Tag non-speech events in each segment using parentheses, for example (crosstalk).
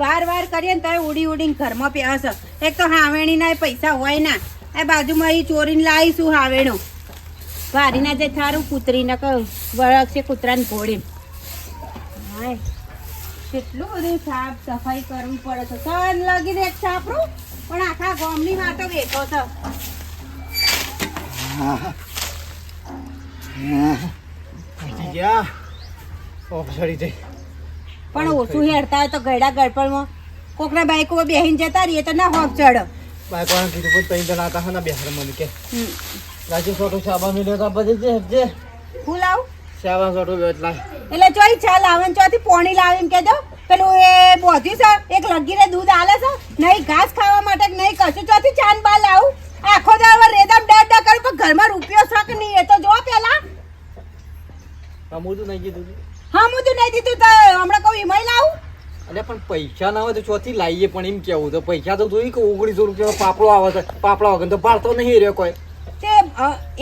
વાર વાર કરીએ ને તો ઉડી ઉડીને ઘરમાં પ્યાસ એક તો હાવેણીના પૈસા હોય ના એ બાજુમાં એ ચોરીને લાવીશું હાવેણો વારીના જે થારું કૂતરીને કહું વળગશે કૂતરાને ઘોડી હાય કેટલું બધું સાફ સફાઈ કરવી પડે છે સન લગીને દે સાપરું પણ આખા ગામની વાતો વેચો છો ગયા ઓફ સડી જઈ પણ ઓછું હેરતા હોય તો ગયડા ગળપણમાં કોકના બાઈકો બેહીને જતા રહીએ તો ના હોપ ચડો. બાઈક વાળા કીધું પણ તઈ જણા હતા ના બિહાર મને કે. રાજી છોટો શાબા મિલ્યો તો બધે જે જે. હું લાવું? શાબા છોટો બેટલા એટલે. ચોઈ ચાલ આવે ચોથી પોણી લાવીને દો. પેલું એ બોધ્યું છે એક લગીને દૂધ આલે છે નહીં ઘાસ ખાવા માટે કે નહીં કશું ચોથી ચાન બા લાવું. આખો દાડો રેદામ ડર ડર કરું પણ ઘરમાં રૂપિયો છે કે નહીં એ તો જો પેલા. અમુ તો નહીં કીધું. હા હું તો નહીં દીધું તો હમણાં કહું એમાંય લાવું. અરે પણ પૈસા ના હોય તો ચોથી લાવીએ પણ એમ કેવું તો પૈસા તો જોઈ કે ઓગણીસો રૂપિયા પાપડો આવે છે. પાપડા વગર તો પાડતો નહીં રહ્યો કોઈ. તે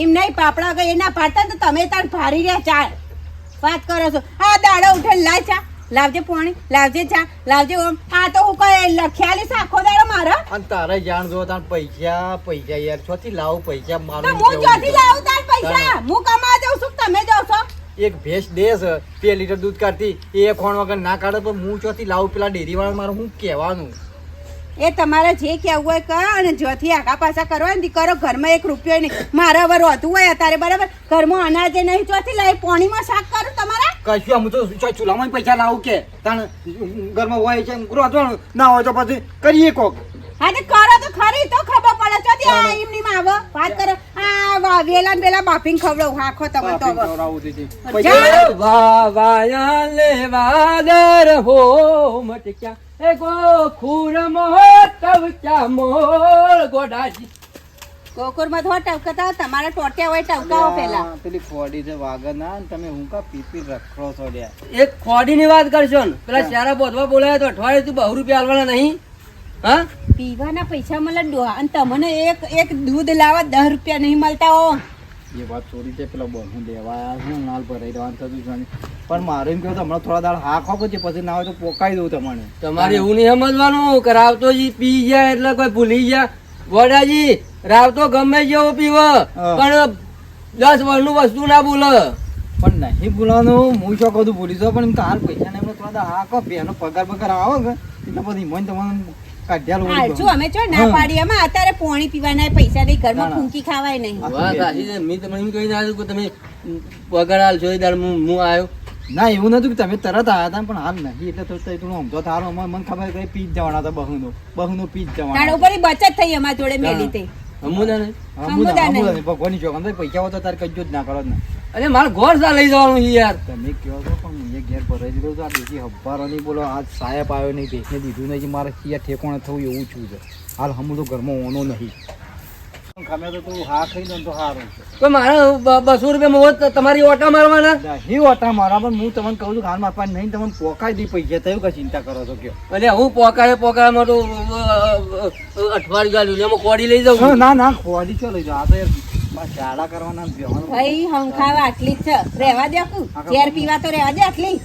એમ નહીં પાપડા વગર એના પાડતા તો તમે તાર ભારી રહ્યા ચાર વાત કરો છો. આ દાડો ઉઠે લાય ચા. લાવજે પોણી લાવજે ચા લાવજે ઓમ. આ તો હું કઈ લખ્યાલી છે આખો દાડો મારા. અને તારે જાણ જો તાર પૈસા પૈસા યાર ચોથી લાવ પૈસા મારું હું ચોથી લાવું તાર પૈસા. હું કમા જાઉં છું તમે જાવ છો? એક ભેંસ દે છે બે લીટર દૂધ કાઢતી એ ખોણ વગર ના કાઢે પણ હું ચોથી લાવું પેલા ડેરીવાળા મારું હું કહેવાનું? એ તમારે જે કહેવું હોય કરો અને જોથી આગા પાછા કરો ને કરો ઘરમાં એક રૂપિયો નહીં. મારા હવે રોતું હોય અત્યારે બરાબર? ઘરમાં અનાજે નહીં ચોથી લાવી પોણીમાં શાક કરું તમારે. કશું આમ તો ચૂલામાં પૈસા લાવું કે? તાણ ઘરમાં હોય છે ના હોય તો પછી કરીએ કોક. હા તો કરો ખરી તો ખબર પડે. તો આ એમની માં આવો. વાત કરો. આ વા- વેલા ને વેલા બાફીને ખવડાવું. હાખો તમે તો. જા. પૈસા વાવાયા લેવાદર હો મટક્યા. એ ગોખુર મોતવ ક્યા મોળ ગોડાજી. કોકુરમાં તો ટવકતા હોય, તમારા ટોટ્યા હોય ટવકાવો પેલા. પેલી ખોડી છે વાગના ને તમે હું કા પીપી રખડો છો એક એક ખોડીની વાત કરશો ને? પેલા ચારા બોધવા બોલાય તો અઠવાડિયે તું બહુ રૂપિયા આલવાના નહીં? હા? પીવાના પૈસા મળે ડોહા અને તમને એક એક દૂધ લાવવા દસ રૂપિયા નહીં મળતા હો. એ વાત ચોરી છે પેલા બોલ હું લેવા આવ્યા નાલ પર રહી રહેવાનું થતું છે પણ મારે એમ કહ્યું તો હમણાં થોડા દાળ હા ખાવ છે પછી ના હોય તો પોકાઈ દઉં તમને. તમારે એવું નહીં સમજવાનું કે રાવતોજી પી ગયા એટલે કોઈ ભૂલી ગયા. વડાજી રાવતો ગમે જેવો પીવો પણ દસ વર્ષનું વસ્તુ ના બોલે પણ નહીં ભૂલવાનું હું શું કહું ભૂલી જાઉં પણ એમ તો હાલ પૈસા ને એમને થોડા દાળ હાખો કહો પગાર પગાર આવે કે? એટલે પછી મને તમને કાઢ્યા અમે ચો ના પાડી અમે અત્યારે પોણી પીવાના પૈસા નહીં ઘરમાં ના, ના. ફૂંકી ખાવાય નહીં. વાત સાચી છે. મેં તમને એમ કહી આવ્યું કે તમે પગાર હાલ છો દાડ હું હું આવ્યો. ના એવું નતું કે તમે તરત આવ્યા હતા પણ હાલ નહીં. એટલે તો થોડું સમજો તારો મને મને ખબર કે પી જ જવાના હતા બહુનો. બહુનો પી જ તારા જવાના ઉપર બચત થઈ અમારા જોડે મેલી તે. અમુદા ને. ભગવાનની ચોકન પૈસા હોય તો તારે કજો જ ના કરો ને. અરે મારે ઘોર સા લઈ જવાનું છે યાર. તમે કહો છો પણ મેં ઘેર ભરાઈ દીધો તો આ દેશી હબ્બાર નહીં બોલો આજ સાહેબ આવ્યો નહીં ભેંસને દીધું નહીં મારે ક્યાં ઠેકોણે થવું એવું છું છે. હાલ હમું તો ઘરમાં ઓનો નહીં. ખમે તો તું હા ખાઈ દઉં તો સારું તો મારે બસો રૂપિયા તમારી ઓટા મારવાના? નહીં ઓટા મારા પણ હું તમને કહું છું કે હાલ મારા નહીં તમને પોકાઈ દી પૈસા થયું કે ચિંતા કરો છો કયો? એટલે હું પોકાય પોકાયમાં તો અઠવાડિયું ગાલ્યું એમાં કોડી લઈ જાઉં. ના ના ખોવાડી ચલો આ તો યાર શાળા કરવાના ભાઈ હંખાવા આટલી જ છે રહેવા દે કુ ઝેર પીવા તો રહેવા દે આટલી જ?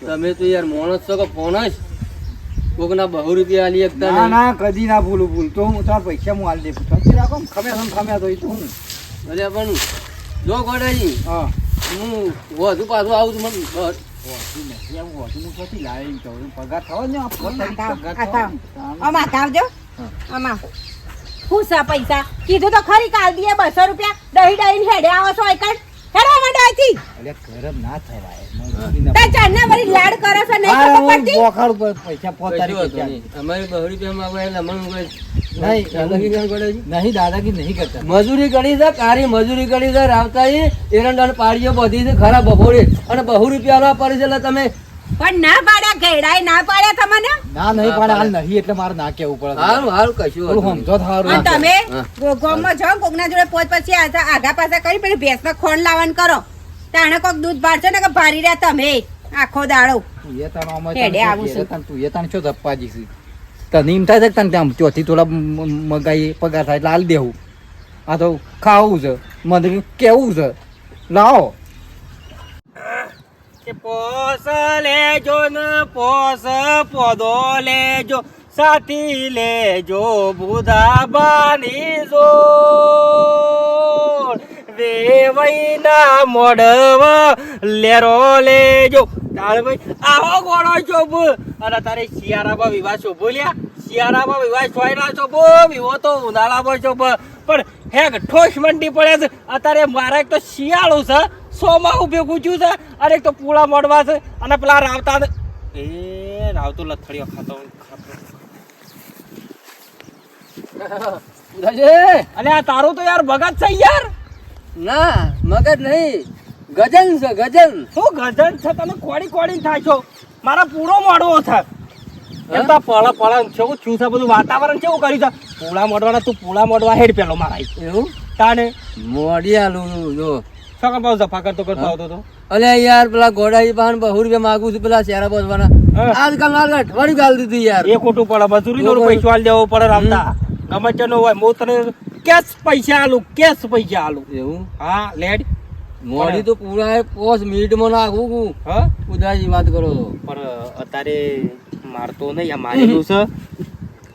તમે તો યાર મોણસ છો કે ફોન જ કોકના બહુ રૂપિયા આલી એકતા ના ના કદી ના ભૂલું ભૂલ તો હું તાર પૈસા હું હાલ દે સમજી રાખો ખમે સમ ખમે તો એ તો હું અરે પણ જો ગોડાજી હા હું વધુ પાછું આવું છું મને પગાર થવા થવો ને પગાર. આમાં આવજો આમાં પૂછા પૈસા? કીધું તો ખરી કાલ દીએ બસો રૂપિયા દહી દહીં હેડે આવો છો એકડ હેડો મંડાઈથી અલ્યા ગરમ ના થવાય. મજબૂરી ના તે લાડ કરો છો નહીં હા, પડતી? બોખાડ ઉપર પૈસા પોતાની કશું હતું પૈસા. નહીં. અમારી બહુ રૂપિયા માં આવે. એટલે નહીં, દાદાગીરી નહીં કરતા. મજૂરી કરી છે કારી મજૂરી કરી છે રાવતા એરંડા પાડીઓ બધી છે ખરા બપોરે. અને બહુ રૂપિયા પડે છે એટલે તમે. પણ ના પાડ્યા ગેડાય ના પાડ્યા તમને? ના નહીં પણ હાલ નહીં એટલે મારે ના કેવું પડે. હારું હારું કશું થોડું સમજો અને તમે હા. જાઓ કોકના જોડે પોચ પછી આગા પાછા કરી પેલી ભેંસમાં ખોણ લાવવાનું કરો. તાણે કોક દૂધ પાડશો ને કે ભારી રહ્યા તમે. આખો દાડો. તું એ તારો અમે હેડે આવું શું છું. ઘેરે તાણ તું એ તાણ છો ધપ્પાજી છે? તને એમ થાય છે તને ત્યાં ચોથી થોડા મગાઈ પગાર થાય એટલે હાલ દેવું. આ તો ખાવું છે. મને કેવું છે. લાવો. કે પોસલે લેજો ને પોસ પોદો લેજો, સાથી લેજો બુધાબાની જો વેવૈના મોડવ લેરો લેજો. તારે ભાઈ આવો ગોળો શોભ અને તારે શિયાળામાં વિવાહ શોભો લ્યા. શિયાળામાં વિવાહ છોયના શોભો વિવો તો ઉનાળામાં શોભ પણ હેક ઠોસ મંડી પડે છે. અત્યારે મારે તો શિયાળું છે. સોમાં ઉભે પૂછ્યું છે? અને તો પૂળા મોડવા છે અને પેલા રાવતા એ રાવતો લથડીઓ ખાતો અને આ તારું તો યાર ભગત છે યાર. ના મગજ નહીં. ગજન છે ગજન. શું ગજન છે? તમે કોડી કોડી થાય છો. મારા પૂરો મોડવો છે. એમ તો પળ પળ કેવું થયું છે બધું વાતાવરણ કેવું કર્યું છે? પૂળા મોડવાના તું પૂળા મોડવા હેડ પેલો મારા એવું? તાને? મોડી આલું જો. સકલ પાવ જફા કરતો કરતો આવતો તો. અલે યાર પેલા ગોડાઈ પાન બહુ રૂપિયા માંગુ છું પેલા શેરા બોસવાના હા. આજકાલ મારે અઠવાડિયું ગાલ દીધું યાર. એ ખોટું પડે મજૂરી નો પૈસો આલ દેવો પડે રામતા ગમે તેનો હોય હું તને કેશ પૈસા આલું કેશ પૈસા આલું. એવું? હા લેડ મોડી તો પૂરા પોસ મિનિટમાં નાખું છું હા? ઉદાસી વાત કરો. પણ અત્યારે મારતો નહીં આ મારેલું છે.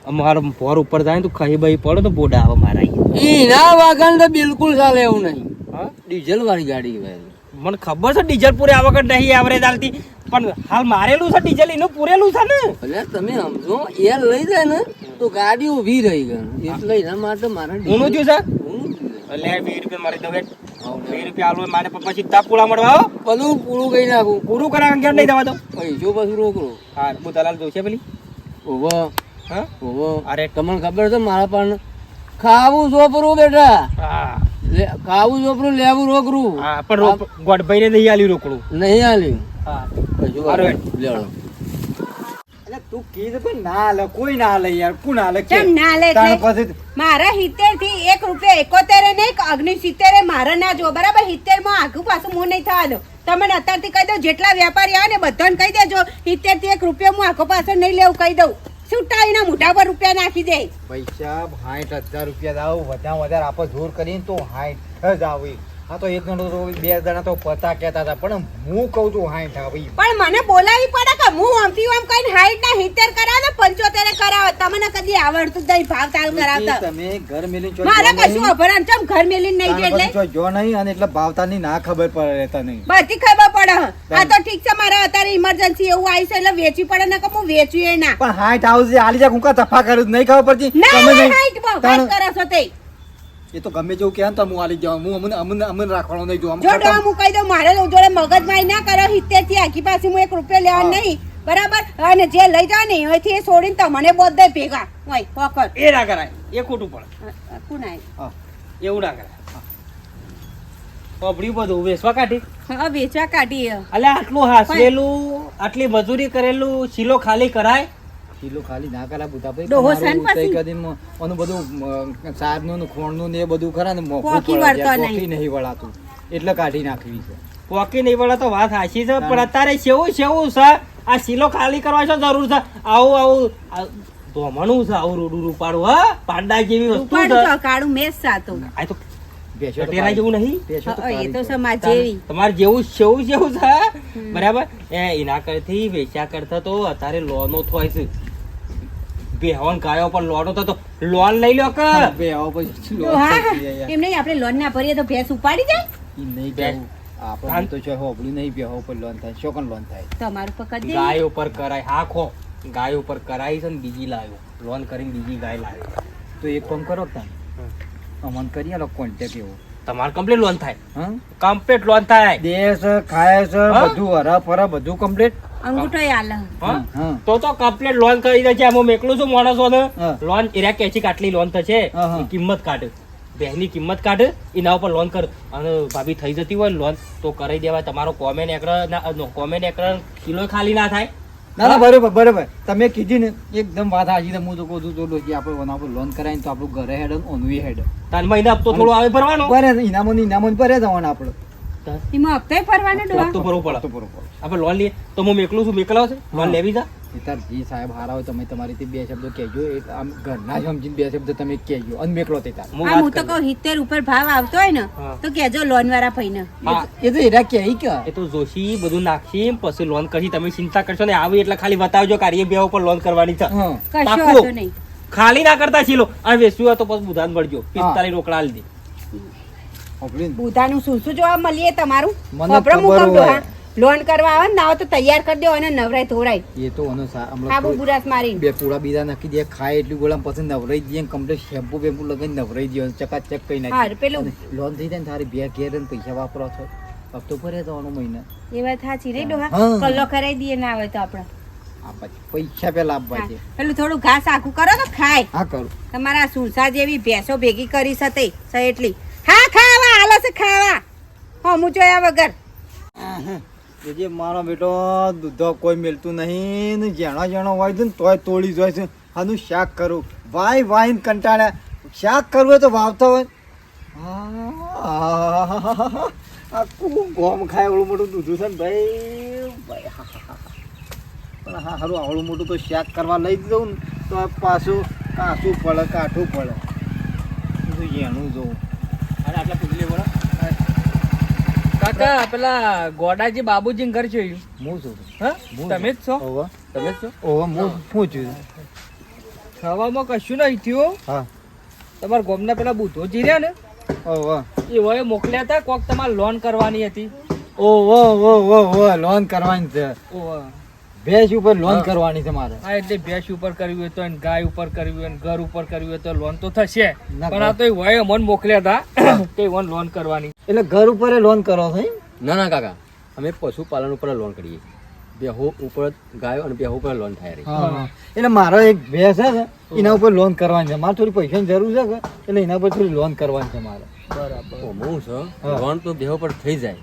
અમારો ભોર ઉપર જાય તો ખાઈ બાઈ પડે તો બોડા આવે મારા. ના વાગણ તો બિલકુલ ચાલે એવું નહીં. હા ડીઝલ વાળી ગાડી કહેવાય મને ખબર છે ડીઝલ પૂરે આ વખત નહીં એવરેજ આલતી પણ હાલ મારેલું છે ડીઝલ એનું પૂરેલું છે ને? એટલે તમે સમજો એ લઈ જાય ને તો ગાડી ઊભી રહી ગઈ. એટલે એના માટે મારે ઊનું થયું છે? છે. એટલે વીસ રૂપિયા મારી દઉં વીસ રૂપિયા આલુ મારે પપ્પા સીધા પૂળા મળવા આવો બધું પૂરું કહી નાખું. પૂરું કરાવે ઘેર નહીં દવા દો પૈસો પછી રોકડો. હા હું દલાલ જોશે પેલી? ઓવો હા? ઓવો અરે. તમને ખબર છે મારા પણ ખાવું સોપરું બેટા. ખાવું સોપરું લેવું રોકરું. પણ રોક- ગોડભાઈને નહીં આલ્યું રોકડું. નહીં આલ્યું. તું કીધું પણ ના લે કોઈ ના લે યાર કોણ ના લે કેમ ના લે તાણ એટલે? પછી મારા સિત્તેરથી એક રૂપિયા એકોતેર નહીં કે અગ્નિ સિત્તેર મારા ના જો બરાબર? સિત્તેરમાં આગું પાછું હું નહીં થવા દો. તમે અત્યારથી કહી દો જેટલા વેપારી આવે ને બધાને કહી દેજો હિતેરથી એક રૂપિયા હું આખો પાછળ નહીં લેવું કહી દઉં. છૂટાઈના મોઢા પર રૂપિયા નાખી દે? પૈસા સાઠ હજાર રૂપિયા દાવ. વધારે વધારે આપણે જોર કરીને તો સાઠ જ આવી. આ તો એક જણો તો બે જણા તો પતા કહેતા હતા પણ હું કહું છું સાઠ આવી પણ મને બોલાવી પડે કે હું આમથી આમ કઈ હાઈટ ના સિત્તેર કરાવે પંચોતેર કરાવે તમને કદી આવડતું જ નહીં ભાવ તાલ કરાવતા. તમે ઘર મેલી ચો મારે કશું અભરાણ ચમ ઘર મેલી નહીં એટલે? જો જો નહીં અને એટલે ભાવતાની ના ખબર પડે રહેતા નહીં. બધી ખબર પડે આ તો ઠીક છે મારે અત્યારે ઇમરજન્સી એવું આવી છે એટલે વેચવી પડે ને કે હું વેચ્યું એ ના. પણ હાઈટ આવશે આલી જા કુકા તફા કરું નહીં ખબર પડતી. તમે. હાઈટ બહુ કરો છો તે. એ તો ગમે જેવું કહે ને તો હું આલી જાઉં હું અમને અમને અમને રાખવાનો નહીં જોવા. જો ડો હું કહી દઉં મારે જોડે મગજમારી ના કરો હિત્તેરથી આખી પાસે હું એક રૂપિયો લેવા નહીં. બરાબર? અને જે લઈ જાવ ને અહીંથી એ છોડીને તમને બોધ દે ભેગા. હોય પોકર એ ના કરાય. એ ખોટું પડે. કુનાય એવું ના કરાય. પબડ્યું બધું વેચવા કાઢી? હા વેચવા કાઢી. અલ્યા આટલું હાસેલું આટલી મજૂરી કરેલું શીલો ખાલી કરાય? કિલો ખાલી ના કરા બુતા ભાઈ ડોહો સન પછી કદી પાછી? ઓનું બધું સારનું ને ખોણનું ને એ બધું ખરા ને પોકી વળતો નહીં. નહીં વળાતું. એટલે કાઢી નાખવી છે. પોકી નહીં વળે તો વાત હાચી છે પણ અત્યારે સેવું સેવું છે? આ શીલો ખાલી કરવા શું જરૂર છે? આવું આવું ધોમણું છે આવું રૂડું રૂપાડું હા? પાંડા જેવી વસ્તુ છે. કાળું મેસ સાતો આ તો. જેવું નહીં? એ સમાજ જેવી. તમારે જેવું સેવું છે? બરાબર? એના કરતી વેચા કરતા તો અત્યારે લોનો થાય છે. બેહવન ગાયો પણ લોનો તો તો લોન લઈ લો કે? બે પછી લોન. એમ નહીં આપણે લોન ના ભરીએ તો ભેંસ ઉપાડી જાય? નહીં બે- આપણે તો છે હોબળી નહીં બે પર લોન થાય. શોકન લોન થાય? તમારું પકડ દે. ગાય ઉપર કરાય. હાખો ગાય ઉપર કરાઈ છે ને બીજી લાવ્યો લોન કરીને બીજી ગાય લાવ્યો તો એક કામ કરો તમે? અમન કરી આલો કોન્ટેક્ટ એવો. તમારે કમ્પ્લીટ લોન થાય? હા? કમ્પ્લીટ લોન થાય. દેશ ખાય છે બધું હરા ફરા બધું કમ્પ્લીટ અંગૂઠો આલે. તો તો કમ્પ્લીટ લોન કરી દે છે. હું મેકલું છું માણસોને હા. લોન એરા કે છે આટલી લોન થશે. કિંમત કાઢ. બેની કિંમત કાઢ. એના ઉપર લોન કર. અને ભાભી થઈ જતી હોય ને લોન તો કરાઈ દેવાય. તમારો comment acre comment acre kilo ખાલી ના થાય. ના ના બરોબર બરોબર. તમે કીધી ને એકદમ વાત હાજી હું તો કહું છું તો કે આપણે ઓના પર લોન કરાવીને તો આપણું ઘરે હેડ ઓનવી હેડ. તાર મહિના હપ્તો થોડો આવે ભરવાનો. ભરે ઇનામો ઇનામો ભરે જવાનું આપણે. એમાં હપ્તે ફરવાનો ડોહા. હપ્તો ભરવો પડે. તો બરોબર આપણે લોન લઈએ. તો હું મેકલું છું? મેકલાવ છે? લોન લેવી જા તાર જે સાહેબ હારા હોય તમે તમારી બે શબ્દો કહેજો. આમ ઘરના સમજીને બે શબ્દ તમે કહેજો અને મેકલો તે તાર. હું હા હું વાત તો કહું સિત્તેર ઉપર ભાવ આવતો હોય ને તો કેજો લોન વાળા ભાઈને હા એ તો એરા કહે કે. એ તો જોશી બધું નાખી પછી લોન કરી તમે ચિંતા કરશો ને આવી એટલે ખાલી બતાવજો કે બે ઉપર લોન કરવાની છે. કશો વાંધો નહીં. ખાલી ના કરતા છીલો આ હોય તો પછી બુધાન મળજો પિસ્તાલીસ રોકડા ને? બુધાનું શું શું જોવા મળીએ તમારું. મને ખબર હોય. લોન કરવા આવે ને તો તૈયાર કરી દો અને નવરાય થોડાય એ તો આનો સા- આબુ બુરાસ મારી બે પૂળા બીજા નાખી દે ખાય એટલું ગોળા પછી નવરાઈ દઈએ કમ્પ્લીટ શેમ્પુ બેમ્પુ લગાવીને નવરાઈ દઈએ ચકાચક કઈ નાખી. પેલું. લોન થઈ જાય ને તારી બે ઘેર ને પૈસા વાપરો છો. હપ્તો ભરે જવાનો મહિના. એ વાત સાચી રે ડોહા. કલ્લો કરાવી દઈએ ના આવે તો આપણે પૈસા પેલા આપવા છે. પેલું થોડું ઘાસ આખું કરો તો ખાય. હા કરું. તમારા સુરસા જેવી ભેંસો ભેગી કરી શકે સ એટલી. હા હાલો છે ખાવા. હમું જોયા વગર જે મારો બેટો દૂધો કોઈ મેલતું નહીં ને જેણો જેણો હોય છે ને તોય તોડી જાય છે. આનું શાક કરું. વાય વાય ને કંટાળ્યા શાક કરવું તો વાવતા હોય. આખું ગોમ ખાય એવડું મોટું દૂધું છે ને ભાઈ. ભાઈ. પણ હા સારું આવડું મોટું તો શાક કરવા લઈ દઉં ને તો પાછું કાચું પડે, કાઠું પડે. જેણું જોઉં અને આટલા પૂછી લેવો કાકા પેલા ગોડાજી બાબુજી ઘર છે હું છું. હા? તમે જ છો? ઓવા તમે જ છો? ઓહો હું હું. છું. ખાવામાં કશું નહીં થયું. હા. તમારા ગોમના પેલા બુધોજી રહ્યા ને? ઓવા એ વયે મોકલ્યા હતા કોક તમારે લોન કરવાની હતી. ઓ ઓ ઓ ઓ ઓ લોન કરવાની છે. ઓહ. ભેંસ ઉપર લોન કરવાની છે મારે. હા એટલે ભેંસ ઉપર કરવી હોય તો ગાય ઉપર કરવી હોય ઘર ઉપર કરવી હોય તો લોન તો થશે. પણ આ તો એ વયે મન મોકલ્યા હતા. કે (coughs) વન લોન કરવાની. એટલે ઘર ઉપર લોન કરો છો ના ના કાકા. અમે પશુપાલન ઉપર લોન કરીએ બેહો ઉપર ગાયો અને બેહો ઉપર લોન થાય રહી. એટલે મારો એક ભેંસ છે એના ઉપર લોન કરવાની છે. મારે થોડી પૈસાની જરૂર છે એટલે એના પર થોડી લોન કરવાની છે મારે. બરાબર. હું છે. લોન તો બેહો પર થઈ જાય.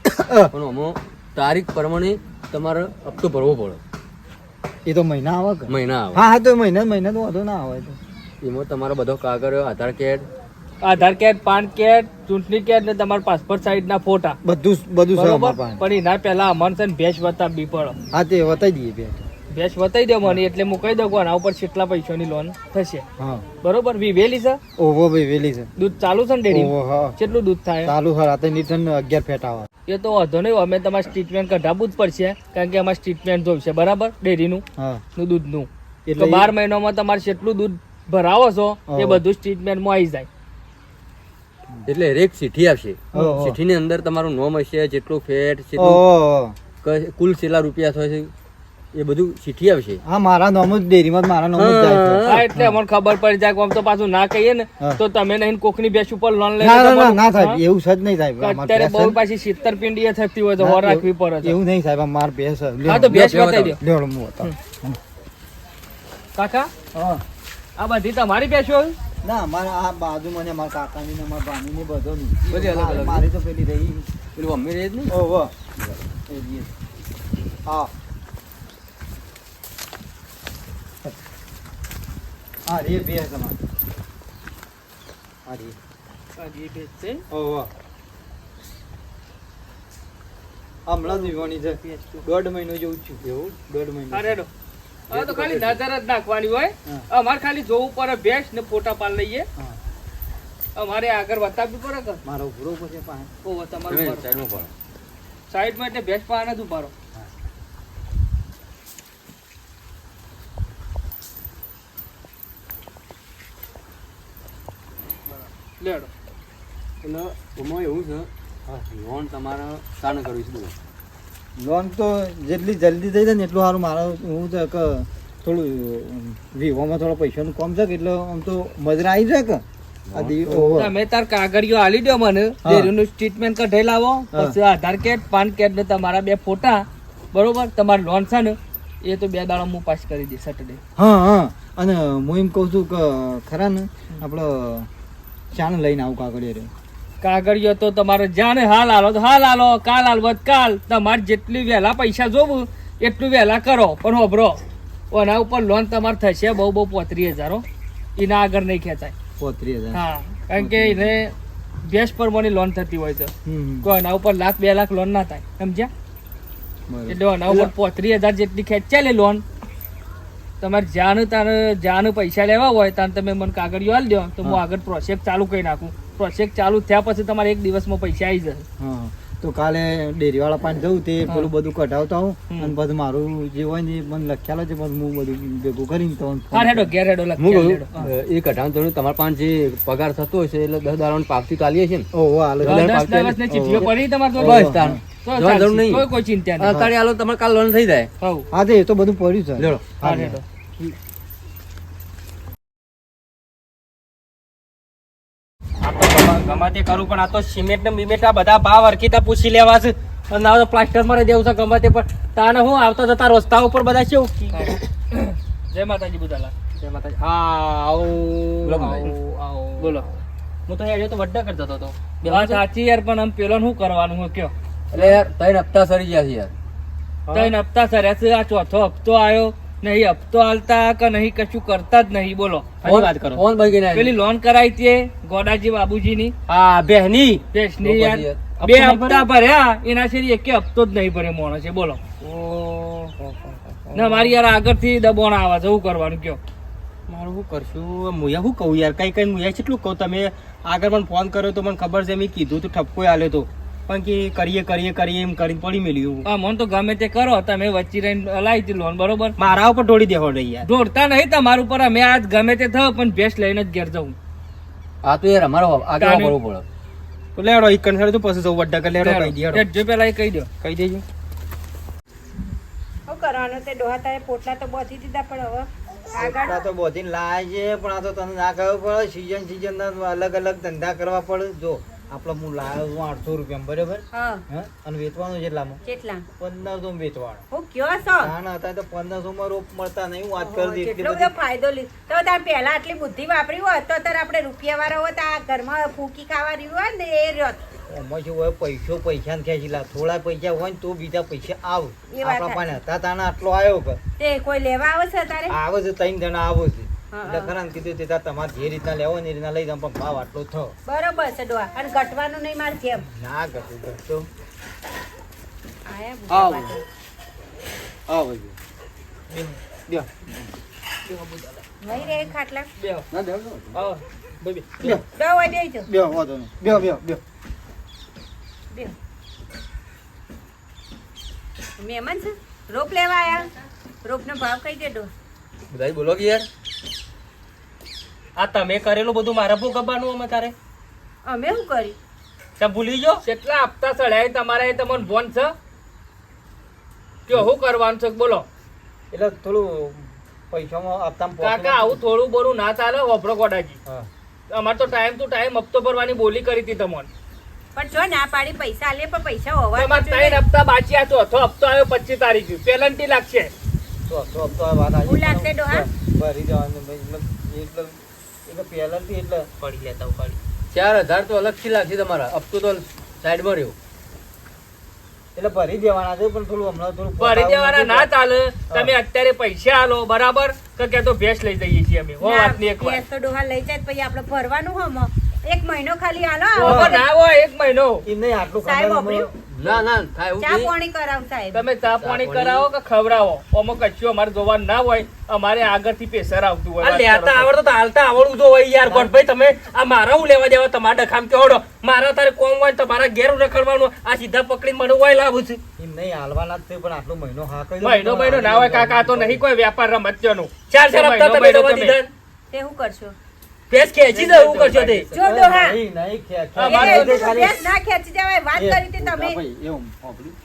પણ આમાં તારીખ પ્રમાણે તમારે હપ્તો ભરવો પડે. એ તો મહિના આવે કે? મહિના આવે. હા હા તો મહિના મહિના તો વાંધો ના આવે તો. એમાં તમારો બધો કાગળ Aadhaar card Aadhaar card PAN card ચૂંટણી કાર્ડ ને તમારા પાસપોર્ટ સાઈઝ ના ફોટા બધું બધું. પણ એના પહેલા અમારે છે ને ભેંસ બી પડે. હા તે બતાવી દઈએ ભેંસ ભેંસ બતાવી દો મને એટલે હું કહી દઉં કે આના ઉપર કેટલા પૈસાની લોન થશે. બરોબર? બરોબર વિવેલી છે? ઓહો ભાઈ વેલી છે. દૂધ ચાલુ છે ને ડેરી? ઓહો કેટલું દૂધ થાય? ચાલુ છે રાતે નીટન અગિયાર ફેટ આવે. એ તો વાંધો નહીં અમે તમારે સ્ટેટમેન્ટ કઢાવવું જ પડશે કારણ કે અમારે સ્ટેટમેન્ટ જોઈશે બરાબર? ડેરીનું? હા. નું દૂધનું. એટલે બાર મહિનામાં તમારે જેટલું દૂધ ભરાવો છો એ બધું સ્ટેટમેન્ટમાં આવી જાય. એટલે હરેક ચીઠી આવશે. ઓહો. ચિઠ્ઠીની અંદર તમારું નોમ હશે જેટલું ફેટ કુલ કેટલા રૂપિયા થશે. છે એ બધું ચીઠી આવશે. હા મારા નામ જ ડેરીમાં મારા નામ જ જાય હા. એટલે અમને ખબર પડી જાય કે આમ તો પાછું ના કહીએ ને તો તમે નહીં કોકની બેસ ઉપર લોન લઈ ના ના ના સાહેબ એવું સજ નહીં સાહેબ. અત્યારે બહુ પાછી સિત્તર પિંડી થતી હોય તો હોર રાખવી પડે એવું નહીં સાહેબ માર બેસ હા તો બેસ બતાવી દે. લેવડો હું બતાવું. કાકા? હા. આ બધી તમારી બેસ હોય? ના મારા આ બાજુ મને મારા કાકાની ને અમારા ભાણીની બધો ની. બધી અલગ અલગ. મારી તો પેલી રહી. પેલું મમ્મી રહી જ નહીં? ઓહો. એ હા. હા રે ભેંસ તમારે હા રે. ભેંસ છે. ઓહો હમણાં જ વિવાની છે. દોઢ મહિનો જેવું છું એવું? દોઢ મહિનો. અરે રો. હવે તો ખાલી નજર જ નાખવાની હોય. અમારે ખાલી જોવું પડે ભેંસ ને ફોટા પાડ લઈએ. અમારે આગળ બતાવવી પડે કે? મારો ઉભરો પછી પાસે ઓ તમારો. સાઈડમાં પડે. સાઈડમાં એટલે ભેંસ પાડે જ ઊભા લેડો. એટલે એમાં એવું છે લોન તમારે સાને કરવી છે લોન તો જેટલી જલ્દી થઈ જાય ને એટલું સારું. મારે હું છે કે થોડું વિવોમાં થોડો પૈસાનું કોમ છે કે એટલે આમ તો મજરા આવી જાય કે. તમે તાર કાગળિયો આલી દો મને. ડેરીનું સ્ટેટમેન્ટ કઢાઈ લાવો. પછી આધાર કાર્ડ પાન કાર્ડ ને તમારા બે ફોટા. બરોબર? તમારું લોન છે ને એ તો બે દાડા હું પાસ કરી દઈશ સેટરડે હા હા. અને હું એમ કહું છું કે ખરા ને આપણો ચાણ લઈને આવું કાગળિયા રે કાગળિયો તો તમારે જાને હાલ હાલો તો હાલ હાલો કાલ હાલવો વધ કાલ. તમારે જેટલી વહેલા પૈસા જોવું એટલું વહેલા કરો. પણ હોભરો એના ઉપર લોન તમારે થશે બહુ બહુ પોત્રીસ હજારો એના આગળ નહીં ખેંચાય. પોત્રીસ હજાર. હા કારણ કે એને ભેંસ પરમાંની લોન થતી હોય છે. કોઈ એના ઉપર લાખ બે લાખ લોન ના થાય. સમજ્યા. એટલે એના ઉપર પોત્રીસ હજાર જેટલી ખેંચાય લોન. તમારે જ્યાં તારે જ્યાં પૈસા લેવા હોય ત્યાં તમે મને કાગળિયો આલી દો તો હું આગળ પ્રોજેક્ટ ચાલુ કરી નાખું. પ્રોજેક્ટ ચાલુ થયા પછી તમારે એક દિવસમાં પૈસા આવી જશે. તો કાલે ડેરીવાળા પાસે જવું તે પેલું બધું કઢાવતા હું અને બધું મારું જે હોય ને મને લખ્યાલો છે બધું હું બધું ભેગું કરીને તો હેડો ઘેર હેડો હું. એ કઢાવ તો તમારા પાસે જે પગાર થતો હશે એટલે દસ દાડા પાવતી તો આલીએ છે ને. ઓહો હાલ દસ દિવસની ચીઠીઓ પડી તમારે બસ તાર. જવાની જરૂર નહીં. કોઈ કોઈ ચિંતા નહીં. અત્યારે હાલો તમારે કાલ લોન થઈ જાય. હા. તે એ તો બધું પડ્યું છે લેડો. હા હા, હેડો આ તો ગમે- તે કરું પણ આ તો સિમેન્ટ ને બિમેન્ટ આ બધા ભાવ હરખીતા પૂછી લેવા છે. અને આ તો પ્લાસ્ટર મારે દેવું છે ગમે તે પણ તાને હું આવતા જતા રસ્તા ઉપર બધા કેવું જય માતાજી બુધાલા જય માતાજી. હા, આવો, બોલો, આવો. બોલો. હું તો હેડ્યો તો વડ્ડા કરતો હતો. વાત સાચી યાર પણ આમ પેલો શું કરવાનું હું કયો? એટલે યાર ત્રણ હપ્તા સરી ગયા છે યાર. તૈન હપ્તા સર્યા છે આ ચોથો હપ્તો આવ્યો. નહીં હપ્તો હાલતા કે નહીં કશું કરતા જ નહીં બોલો. વાત કરો. ફોન ભાઈ ગયા પેલી લોન કરાઈ તે ગોડાજી બાબુજીની. હા બહેની. બેસની યાર. બે હપ્તા ભર્યા? એના સિવાય એક હપ્તો જ નહીં ભરે મોણો છે બોલો ના મારી યાર આગળથી દબોણ આવે છે શું કરવાનું કયો? મારું શું કરશું? મુયા શું કહું યાર? કઈ કઈ મુયા કેટલું કહું તમે? આગળ મને ફોન કર્યો તો મને ખબર છે મેં કીધું તું ઠપકો આલ્યો તો. પણ કે કરીએ કરીએ કરીએ એમ કરી પડી મેલ્યું હા મને તો ગમે તે કરો તમે વચ્ચે રહીને લાવી હતી લોન બરોબર? મારા ઉપર ઢોળી દેવો રહી યાર. દોડતા નહીં તમારું ઉપર મેં આજ ગમે તે થયો પણ ભેસ લઈને જ ઘેર જવું. આ તો યાર અમારો આગળ કરવું પડે. તો લેડો એક કન્સર તો પછી જવું વડ્ડા કરી લેડો કહી દેડો જો પેલા એ કહી દો. કહી દેજો. શું કરવાનું તે ડોહા તારે પોટલા તો બોધી દીધા પણ હવે? આગળ? તો બોધીને છે પણ આ તો તને ના ખબર પડે સીઝન સીઝન અલગ અલગ ધંધા કરવા પડે. જો આપણે હું લાવ્યો છું આઠસો રૂપિયા બરાબર? અને વેચવાનું જેટલામાં? કેટલા પંદરસો માં વેચવાનું. હું કયો છો? ના ના અત્યારે તો પંદરસો માં રોપ મળતા નહીં વાત કરી દે એટલો બધો. ફાયદો લીધો તો તાર પહેલા આટલી બુદ્ધિ વાપરી હોત તો તાર આપણે રૂપિયા વાળા હોત આ ઘરમાં ફૂકી ખાવા રહ્યું હોય ને એ રહ્યો. એમાં શું હોય પૈસો પૈસા ને ખેંચી લા થોડા પૈસા હોય ને તો બીજા પૈસા આવે. આપણા પાસે હતા તાના આટલો આવ્યો કે? તે કોઈ લેવા આવે છે તારે? આવે છે ત્રણ જણા આવે છે હા, એટલે હા. કીધું તે તમારે જે રીતના લેવો ને એ રીતના લઈ જાવ પણ ભાવ આટલો થયો બરોબર છે ડોહા અને ઘટવાનું નહીં મારે જેમ ના કશું કરતો આવો. આવો છે. રે ખાટલા. ના. આવો. બે. હોય વાંધો નહીં. મહેમાન રોપ લેવા આયા રોપનો ભાવ કઈ દેડો બધાય બધા બોલો કે યાર આ તમે કરેલું બધું મારે ભોગવવાનું અમે તારે? અમે શું કરી તમે ભૂલી ગયો? કેટલા હપ્તા ચડ્યા તમારે? તમને ફોન છે. કે શું કરવાનું છે? બોલો. એટલે થોડું પૈસામાં આપતા કાકા આવું થોડું બોલું ના ચાલે વપરો ગોડાજી. હા. અમારે તો ટાઈમ ટુ ટાઈમ હપ્તો ભરવાની બોલી કરી હતી તમને. પણ જો ના પાડી પૈસા આલે પણ પૈસા હોવા તમારે ત્રણ હપ્તા બાચ્યા છો તો હપ્તો આવ્યો પચીસ તારીખ. પેલન્ટી લાગશે. તો હપ્તો હપ્તો વાત આવી. લાગશે ડોહા? ભરી જવાનું. ભાઈ, એટલે એટલે એટલે પહેલાથી એટલે પડી લેતા ઉપાડી. ચાર હજાર તો અલગથી લાગશે તમારા. અપ તો સાઈડમાં રહ્યો. એટલે ભરી દેવાના છે પણ થોડું હમણાં થોડું ભરી દેવાના ના ચાલે. તમે અત્યારે પૈસા આલો બરાબર? કે કે તો ભેંસ લઈ જઈએ છીએ અમે. હો વાતની એક વાત. તો ડોહા લઈ જાય પછી આપણે ભરવાનું હમ. એક મહિનો ખાલી હાલો ઓહો, ના હોય એક મહિનો. નહીં આટલું ખાવાનું? ના ના થાય એવું ચા પાણી કરાવ સાહેબ. તમે ચા પાણી કરાવો કે ખવડાવો? ઓમાં કચ્યું અમારે જોવાનું ના હોય અમારે આગળથી પ્રેશર આવતું હોય લેતા આવડતો તો. હાલતા આવડવું જો હોય યાર ગોઠભાઈ તમે આ મારા હું લેવા દેવા તમારા ડખામ કે હોડો મારા તારે કોમ હોય તમારા ઘેર રખડવાનું આ સીધા પકડીને મને હોય લાવું છે. એમ નહીં હાલવાના જ છે પણ આટલો મહિનો હા કહી મહિનો મહિનો ના હોય કાકા આ તો નહીં કોઈ વેપાર રમત્યોનું ચાર ચાર હપ્તા તમે જવા દીધા. તે હું કરશો? ભેંસ ખેંચી દે એવું કરશો તે. જો ડોહા. નહીં, નહીં, ખે- ખે- હા, એ ખાલી- ભેંસ ના ખેંચી જવાય વાત કરી હતી તમે. એવું, હોભળ્યું?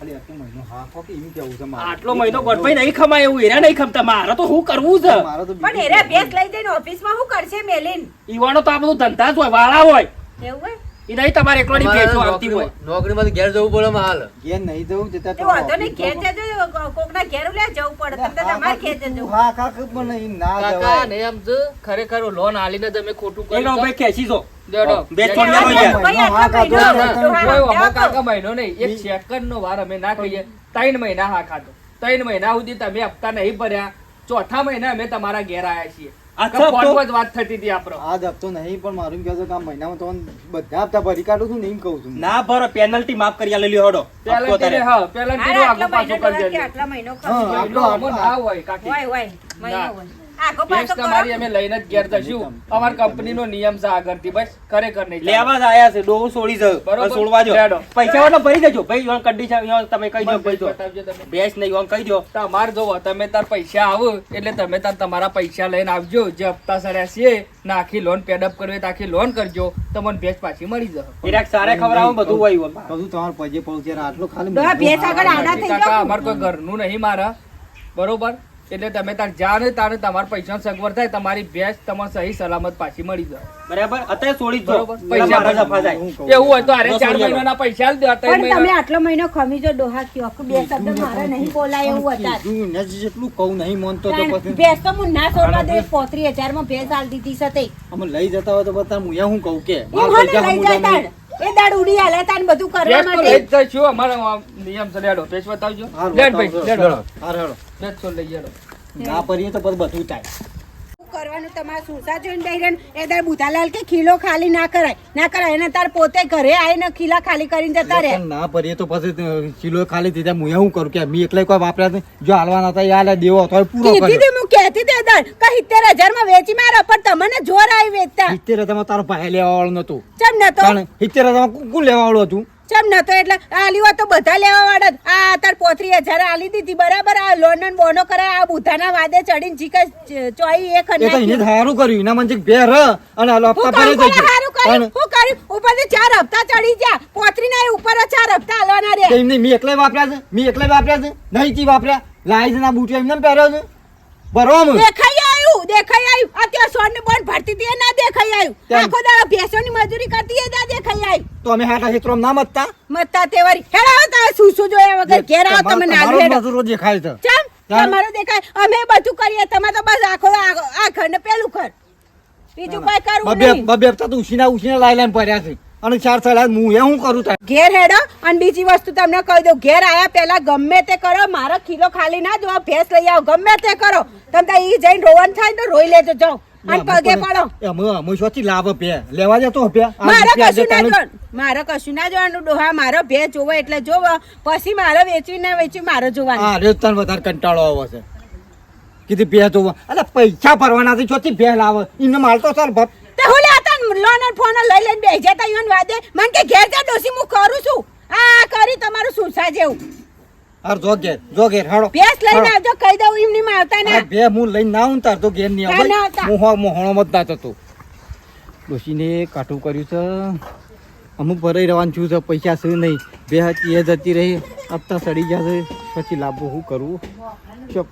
આટલો મહિનો હા કહો કે એમ કેવું છે મારે. આટલો મહિનો ગોઠભાઈ નહીં ખમાય એવું એના નહીં ખમતા. મારે તો શું કરવું છે? મારે તો પણ બીજું એરે લઈ જઈને ઓફિસમાં શું કરશે મેલીન? ઈવાનો તો આ બધું ધંધા જ હોય વાળા હોય. એવું હોય? એ નહીં તમારે એકલોની ની ભેંસો આવતી હોય. નોકરીમાં ઘેર જવું બોલો માં હાલ. ઘેર નહીં જવું જતા તે વાંધો નહીં ઘેર જજો કોકના ઘેર લે જવું પડે. તમને તો તમારે ઘેર હા કાકા પણ એમ ના કાકા ને એમ તો ખરેખર લોન આલીને તમે ખોટું એનો ભાઈ ખેંચી જો. બે છોડ લેવો ભાઈ, યાર. ભાઈ, આટલો હા, મહિનો કાકા, નહીં. એક સેકન્ડ નો વાર અમે ના કહીએ. ત્રણ મહિના હા ખાધો. ત્રણ મહિના સુધી તમે હપ્તા નહીં ભર્યા. ચોથા મહિના અમે તમારા ઘેર આવ્યા છીએ. વાત થતી હતી આજ હપ્તો નહીં પણ મારું એમ કહેતો કે આ મહિનામાં તો બધા હપ્તા ભરી કાઢું છું ને એમ કહું છું. ના ભરો પેનલ્ટી માફ કરી આલેલી હડો. પેલા હા પેલા આગળ પાછો કરી દેજો. આટલા મહિનો આટલો- ના હોય કાકી. હોય હોય મહિનો હોય. આગો તમારી અમે લઈને જ ઘેર જશું. અમાર કંપનીનો નિયમ છે આગળથી બસ ખરેખર નહીં લેવા જ આયા છે ડોહું છોડી જાવ બરોબર. છોડવા જો. પૈસા વાળો ભરી દેજો ભાઈ યોન કડી યોન તમે કહી દો ભાઈ દો. બેસ નહીં યોન કહી દો. તમાર જોવો તમે તાર પૈસા આવો એટલે તમે તાર તમારા પૈસા લઈને આવજો. જે હપ્તા સડ્યા છે નાખી લોન પેડઅપ કરવી હોય આખી લોન કરજો. તમને ભેંસ પાછી મળી જશે. ઈરાક સારે ખબર આવો બધું હોય બધું તમારે પજે પડું છે આટલું ખાલી ભેંસ આગળ આડા થઈ કાકા અમાર કોઈ ઘરનું નહીં મારા. બરોબર? એટલે તમે તાર જા ને તારે તમારા પૈસા સગવડ થાય તમારી ભેંસ તમારે સહી સલામત પાછી મળી જાય. બરાબર? અત્યારે છોડી દો. પૈસા ભરી જાય. એવું હોય તો અરે ચાર મહિનાના પૈસા આલ દો પણ તમે આટલો મહિનો ખમી જો ડોહા કયો કે બે શબ્દ મારે નહીં બોલાય એવું હતા જેટલું કહું નહીં માનતો તો પછી ભેંસ તો હું ના છોડવા દે પોત્રી હજારમાં ભેંસ આલ દીધી સતે અમે લઈ જતા હોય તો બધા હું હું કહું કે? મારા પૈસા લઈ જાય નહીં. તાણ. એ દાડ ઉડી આલે તાન બધું કરવા ભેંસ લઈ માટે જ જઈશું અમારો નિયમ છે લેડો. બતાવજો. લેડ ભાઈ. લેડો. હારું. ભેંસ તો લઈ જાડો ના પરીએ તો પછી બધું થાય. કરવાનું? તમારે સુરસા જોઈને બેહીને એ દાડ બુધાલાલ કે ખીલો ખાલી ના કરાય. ના કરાય એને તાર પોતે ઘરે આવીને ખીલા ખાલી કરીને જતા રહે. ના પરીએ તો પછી કિલો ખાલી થઈ જાય. હું શું કરું કે મી એકલા કોઈ વાપર્યા નથી. જો હાલવાના હતા એ હાલે દેવો એ પૂરો કર્યો. એ દાડ કે સિત્તેર હજારમાં વેચી મારો પણ તમને જોર આવી વેચતા. સિત્તેર હજારમાં તારો ભાઈ લેવા વાળો નતું. ચમ નતો? સિત્તેર હજારમાં કોણ લેવા વાળું હતું? ચમ નતો? એટલે આલી તો બધા લેવા વાળા આ તાર પોત્રી હજાર આલી દીધી બરાબર આ લોન બોનો કરાય આ બુધાના વાદે ચડીને જીકે ચોઈ એક એ તો એને. સારું કર્યું. એના મને બે ર અને હાલો હું હપ્તા ભરી દેજો. હારું કર્યું? હું કર્યું? ઉપરથી ચાર હપ્તા ચડી ગયા. પોત્રી ના ઉપર ચાર હપ્તા આલવાના રે એમને મેં એકલા વાપર્યા છે? મેં એકલા વાપર્યા છે? નહીં તી વાપર્યા? લાઈઝ ના બૂટ એમને પહેર્યો છે? બરોબર. દેખાઈ આવ્યું દેખાઈ આવ્યું અત્યારે સોન ને બોન ભરતી હતી ના દેખાઈ આવ્યું આખો દાડો ભેંસોની મજૂરી કરતી ના દેખાઈ આવી તો અમે હાટા ક્ષેત્રો ના મતતા? મતતા તેવારી. હેડા આવો શું શું જોયા વગર? ઘેર આવો તમે ના હેડો. મજૂરો દેખાય તો. ચમ. તમારું દેખાય. અમે બધું કરીએ. તમે તો બસ આખો આ ઘર ને પેલું ઘર. બીજું કઈ કરવું નહીં. બબે બબે તો ઉછીના ઉછીના લાઈ લાઈને ભર્યા છે. અને ચાર ચાર હું એ હું કરું તાર? ઘેર હેડો અને બીજી વસ્તુ તમને કહી દઉં ઘેર આયા પહેલા ગમે તે કરો મારો ખીલો ખાલી ના જો ભેંસ લઈ આવો ગમે તે કરો. તમે ઈ જઈને રોવન થાય તો રોઈ લેજો જાઓ. અને પગે પડો. અમે અમે શોથી લાભ પે લેવા જતો પે મારે કશું ના જોવાનું. મારે કશું ના જોવાનું. ડોહા મારો ભે જોવો એટલે જોવો. પછી મારે વેચીને ના વેચવી મારે જોવાનું. હા રે તને વધારે કંટાળો આવે છે. કીધું ભે જોવો. અલા પૈસા ભરવાના છે ચોથી ભે લાવે. એને માલ તો ચાલ ભર. તે હું લોન અને ફોન લઈ લઈને બેસી જતા ઈવન વાદે. મને કે ઘેર જા ડોસી હું કરું છું. આ કરી તમારું સુસા જેવું. અર જો ઘેર જો ઘેર હાડો ભેંસ લઈને આવજો કહી દઉં એમની માં આવતા ના. બે હું લઈને ના આવું તાર તો ઘેર ના, ના આવે. હું હો મોહણો મત ના થતો ડોશીને કાઠું કર્યું છે. અમુક ભરાઈ રહેવાનું છું છે પૈસા છે નહીં. બે હતી એ જતી રહી. હપ્તા સડી છે. પછી લાભો શું કરવું ચપ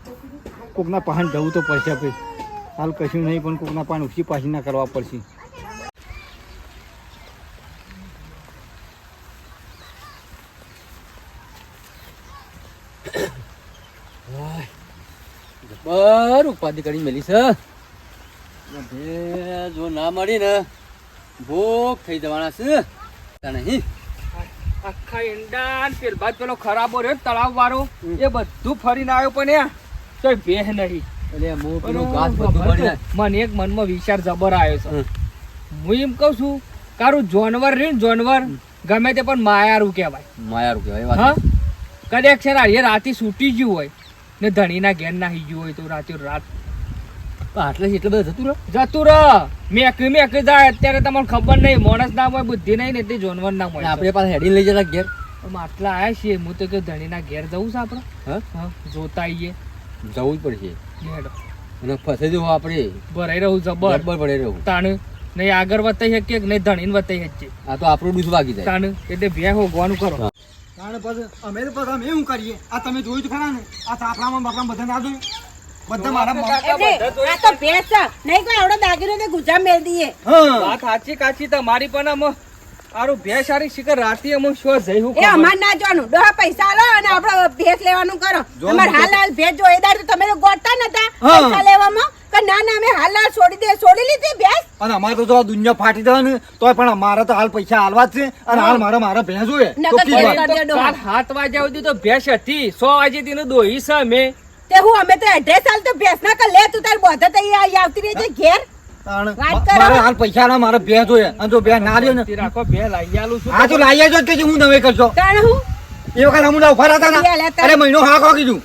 કોકના પાહન જવું તો પડશે ભાઈ. હાલ કશું નહીં પણ કોકના પાન ઉછી પાછી ના કરવા પડશે બર ઉપાધિ કરી મેલી છે જો ના મળી ને ભૂખ થઈ જવાના છે નહીં. આખા ઈંડા પેલ બાદ પેલો ખરાબો રહ્યો તળાવ વાળો એ બધું ફરીને આવ્યો પણ એ તો બેહ નહીં. મને એક મનમાં વિચાર જબર આવ્યો છે. હું એમ કઉ છું કારું જાનવર રહ્યું જાનવર ગમે તે પણ માયારું કહેવાય. માયારું કહેવાય હા? કદાચ છે રાતે સૂટી ગયું હોય ને ધણીના ઘેર નાહી ગયું હોય તો રાતે રાત આટલે એટલે બધું જતું રહ્યો જતું રહ. મેક મેક જાય અત્યારે તમને ખબર નહીં માણસ ના હોય બુદ્ધિ નહીં ને તે જોનવર ના હોય. આપણે પાસે હેડી લઈ જતા ઘેર? આટલા આવ્યા છીએ હું તો કે ધણીના ઘેર જવું છે આપણે? હા? હા જોતા આવીએ જવું જ પડશે. હેડો. અને ફસાઈ જવું આપણે. ભરાઈ રહું જબર. ભરાઈ રહું. તાણ. નહીં આગળ વધતા શકીએ કે નહીં ધણીને વધતા શકીએ? આ તો આપણું દૂધ વાગી જાય. તાણ. એટલે બે હોગવાનું કરો. તાણે પછી અમે તો પછી અમે શું કરીએ? આ તમે જોયું તો ખરા ને? આ થાપડામાં બાપડામાં બધા ના જોયું? બધા મારા મ- આ તો ભેંસ નહીં કોઈ આવડો દાગીનો તે ગુજા મેળ દઈએ. વાત સાચી કાચી તમારી પણ આમ આરું બે સારી શિખર રાતે અમુક શું જઈ હું એ અમાર ના જોવાનું. ડોહા પૈસા લો અને આપણે ભેંસ લેવાનું કરો. અમાર હાલ હાલ ભેંસ જો એ તો તમે તો ગોતતા નતા પૈસા લેવામાં. કે ના ના અમે હાલ હાલ છોડી દે છોડી લીધી ભેંસ. અને અમારે તો આ દુનિયા ફાટી જાય ને તોય પણ અમારે તો હાલ પૈસા હાલવા જ છે અને હાલ મારા મારા ભેંસ હોય. સાત વાગ્યા સુધી તો ભેંસ હતી. સો વાગે થી દોહી છે અમે. તે હું અમે તો એડ્રેસ હાલ તો ભેંસના કર લે તું તાર બોધે તો અહીં આવતી રહી છે ઘેર. મારે હાલ પૈસા ના મારે બે જોઈએ. અને જો બે ના લ્યો ને રાખો બે લાઈ આલું છું. હા તો લાવી આવજો કે હું નવે કરજો તાણ હું? એ વખત અમુક ઊભા હતા ને. અરે મહિનો હા કહો કીધું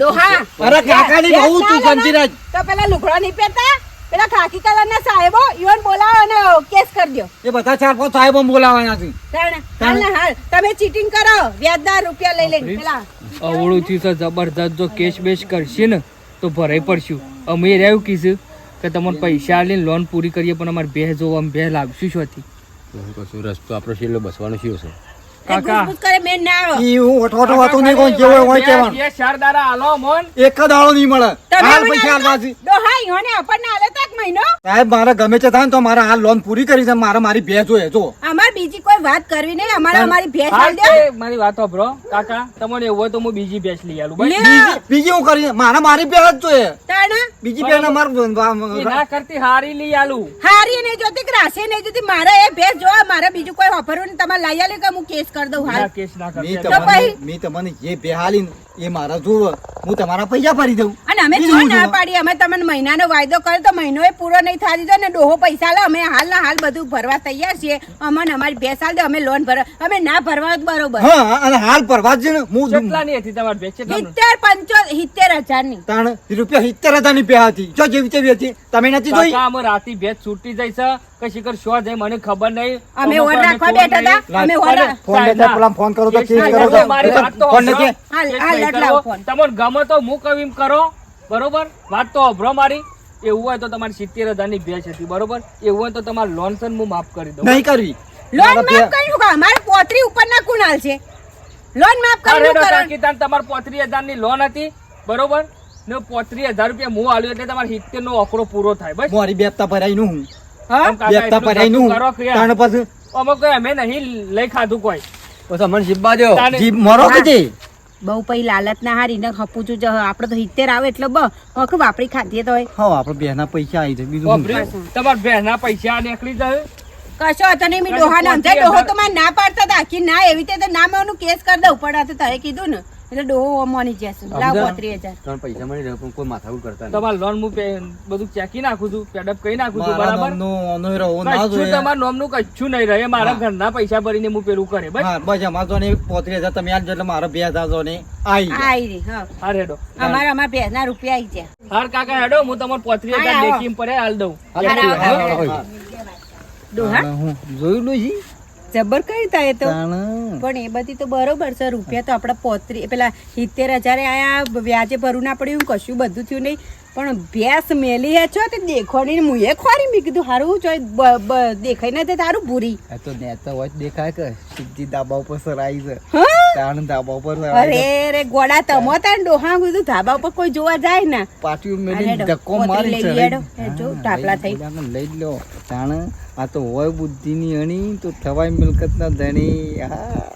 દોહા અરે કાકા ની બહુ તું ને, તો પેલા લુગડો નહીં પહેરતા? પેલા ખાકી કલરના સાહેબો ઈવન બોલાવો અને કેસ કરી દો એ બધા ચાર પાંચ સાહેબો બોલાવાના છે હાલ ને હાલ. તમે ચીટિંગ કરો વ્યાજદાર રૂપિયા લઈ લઈને પેલા. અવળું થયું તો જબરદસ્ત જો કેશ બેશ કરશે ને તો ભરાઈ પડશું. અમે રહ્યું કીધું કે તમને પૈસા લઈને લોન પૂરી કરીએ પણ અમારે બે જોવા બે લાગશું લાવશું હતી કશું રસ્તો આપણો છેલ્લો બસવાનો શું છે એ કરે મેં ના આવો. ઈ હું ઓઠો ઓઠો વાતો નહીં કહું જેવો હોય કહેવાનું બે ચાર દાડા આલો મોન. એક જ દાડો નહીં મળે. હાલ પૈસા આલો હાલવા છે. તો ડોહા આલે તો મહિનો સાહેબ મારે ગમે છે થાય ને તો મારે હાલ લોન પૂરી કરી છે. મારે મારી બે જોઈએ જો. અમાર બીજી કોઈ વાત કરવી નહીં અમારે અમારી ભેંસ હાલ દે મારી વાત સાંભળો. કાકા તમારે એવું હોય તો હું બીજી ભેંસ લઈ આલું. બીજી બીજી હું કરી મારા મારી ભેંસ જ જોઈએ. તાણ? બીજી બે ના એના કરતી હારી લઈ આલું. હારી નહીં જોતી કે નહીં જોતી? મારે એ ભેંસ જો મારે બીજું કોઈ વાપરવું નહીં. તમારે લઈ આલે કે હું કેસ કરી દઉં હાલ? કેસ ના કરી તો પછી? મેં તમને જે બે એ મારા જોવે. હું તમારા પૈસા ભરી દઉં. અને અમે જો ના પાડી અમે તમને મહિનાનો વાયદો કર્યો તો મહિનો એ પૂરો નહીં થવા દીધો ને ડોહો પૈસા લે અમે હાલ ના હાલ બધું ભરવા તૈયાર છીએ. અમને અમારી ભેંસ હાલ દે અમે લોન ભર અમે ના ભરવા બરોબર. હા અને હાલ ભરવા જ ને હું કેટલાની હતી તમારી ભેંસ કેટલાનું? સિત્તેર પંચો સિત્તેર હજારની. તાણ રૂપિયા સિત્તેર હજારની બે હતી. જો જેવી તેવી હતી તમે નથી જોઈ? કાકા અમે રાતી ભેંસ છૂટી જાય છે. કે શિખર શું જાય મને ખબર નહીં. અમે ઓર રાખવા બેઠા હતા. અમે ઓર ફોન લેતા પેલા ફોન કરો તો કેસ કરો. તો. મારી વાત તો ફોન નથી? હાલ, હાલ, લટલાવો ફોન. તમને ગમે તો હું કવિમ કરો. બરોબર? વાત તો અભરો મારી. એવું હોય તો તમારી સિત્તેર હજારની ભેંસ હતી બરોબર? એવું હોય તો તમારે લોન છે હું માફ કરી દઉં. નહીં કરવી. લોન માફ કરી મૂકો અમારે પોતરી ઉપરના કુણાલ છે. લોન માફ કરી મૂકો ડોક્ટર કરો. કીધા ને તમારે હજારની લોન હતી બરોબર? ને પોત્રીસ હજાર રૂપિયા હું આલ્યો એટલે તમારે સિત્તેર નો આંકડો પૂરો થાય બસ. મારી બેપતા ભરાઈ નું હું. હા? બેપતા ભરાઈ નું. તાણ પછી અમે કોઈ અમે નહીં લઈ ખાધું કોઈ. પછી અમને જીબા દો જીબ મરો કે બહુ પઈ લાલચ ના હારી ને હપુચું જો આપડે તો હિત્તેર આવે એટલે બ હક વાપરી ખાધીએ તો હા આપડે બે ના પૈસા આવી જાય બીજું? તમારા બહેના પૈસા નીકળી જાય. કશો હતો નહીં મેં ડોહા પોતરી સમજાય ડોહો તો મારે ના પાડતા હતા કે ના એવી રીતે તો ના મેં એનું કેસ કરી દઉં પણ તો તારે કીધું ને એટલે ડોહો મોની જશે લાવ? પોત્રીસ હજાર. ત્રણ પૈસા મળી રહે પણ કોઈ માથાકૂટ કરતા નહીં. તમારા લોન હું પે- બધું ચેકી નાખું છું પેડઅપ કરી નાખું છું મારા બરાબર? નામનું ઓનો રહો ના તમારા કચ્છું નહીં રહે મારા. ઘરના પૈસા ભરીને હું પેલું કરે બસ. હા બસ અમારે તો ને પોત્રીસ હજાર તમે આજ એટલે મારા બે હજાર તો ને આઈ. આઈ રી હા. હા રેડો. અમારા અમારા ભેંસના રૂપિયા આવી ગયા. હાર કાકા હેડો હું તમારે પોત્રી હજાર. પડે હાલ દઉં હાલો, હારા, હાલો, હારા. હાલો. ડોહા? તાણ હું જોયેલું છે જબર કઈ થાય તો? પણ એ બધી તો બરોબર છે રૂપિયા તો આપડા પોત્રી પેલા સિત્તેર હજાર આયા વ્યાજે ભરવું ના પડ્યું કશું બધું થયું નહીં. પણ ભેંસ મેલી હે છો તે દેખોડી મુએ ખોરી મેં કીધું હારું જો દેખાય ને તે તારું ભૂરી. આ તો નેતા હોય દેખાય કે સીધી ધાબા ઉપર સરાઈ છે. તાણ ધાબા ઉપર અરે છે. રે ગોડા તમો તાણ ડોહા કીધું ધાબા ઉપર કોઈ જોવા જાય ને. પાટી મેલી ધક્કો મારી. એ જો, ટાપલા થઈ. લો, લઈ લો તાણ આ તો હોય બુદ્ધિની અણી તો થવાય મિલકત ના ધણી. હા.